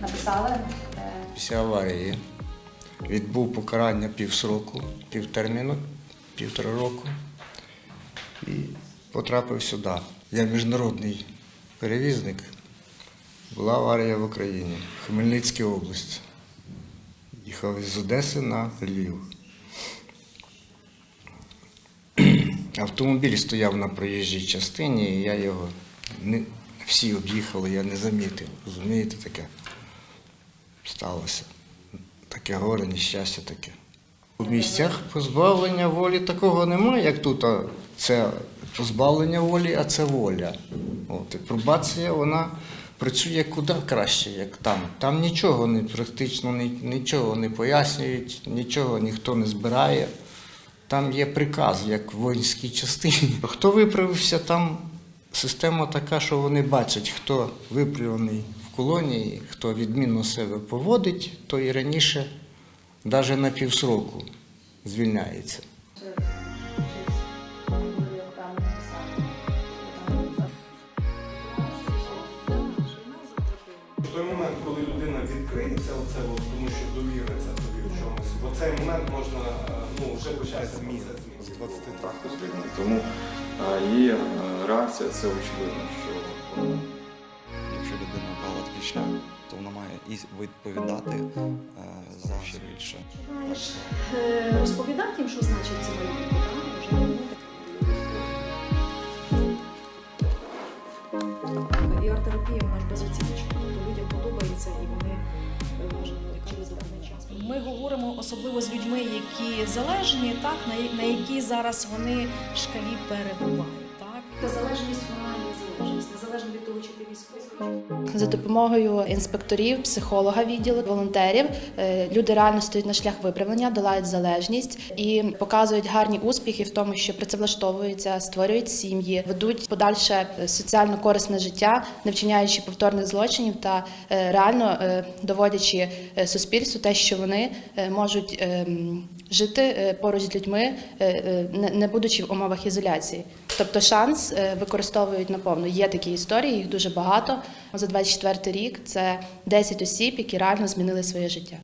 написали. Е, Після аварії відбув покарання півсроку, півтерміну, півтора року і потрапив сюди. Я міжнародний перевізник. Була аварія в Україні, в Хмельницькій області. Їхав із Одеси на Львів. Автомобіль стояв на проїжджій частині, і я його не всі об'їхали, я не замітив. Розумієте таке? Сталося. Таке горе, нещастя таке. У місцях позбавлення волі такого немає, як тут. а Це позбавлення волі, а це воля. От, і пробація, вона працює куди краще, як там. Там нічого не практично нічого не пояснюють, нічого ніхто не збирає. Там є приказ, як в воїнській частині. Хто виправився, там система така, що вони бачать, хто виправлений колонії, хто відмінно себе поводить, то і раніше, навіть на півсроку, звільняється. В той момент, коли людина відкриється, оце от, тому що довіриться тобі в чомусь, в цей момент можна е, ну, вже почати місяць з 23 годин. Тому е, її е, реакція це очевидно, що людина шлях, то вона має і відповідати е, за ще більше. Маєш е, розповідати їм, що значить це майбутнє, така. VR-терапія вона ж безоціночна. Тобто людям подобається і вони через даний час. Ми говоримо особливо з людьми, які залежні, так на, я- на якій зараз вони шкалі перебувають. Так Та залежність вона незалежно від того, чи ти військовий. За допомогою інспекторів, психолога відділу, волонтерів е, люди реально стоять на шлях виправлення, долають залежність і показують гарні успіхи в тому, що працевлаштовуються, створюють сім'ї, ведуть подальше е, соціально корисне життя, не вчиняючи повторних злочинів та е, реально доводячи суспільству те, що вони можуть ем, жити поруч з людьми, не- будучи в умовах ізоляції. Тобто шанс використовують наповну. Є такі історії, їх дуже багато. За 24 рік це 10 осіб, які реально змінили своє життя.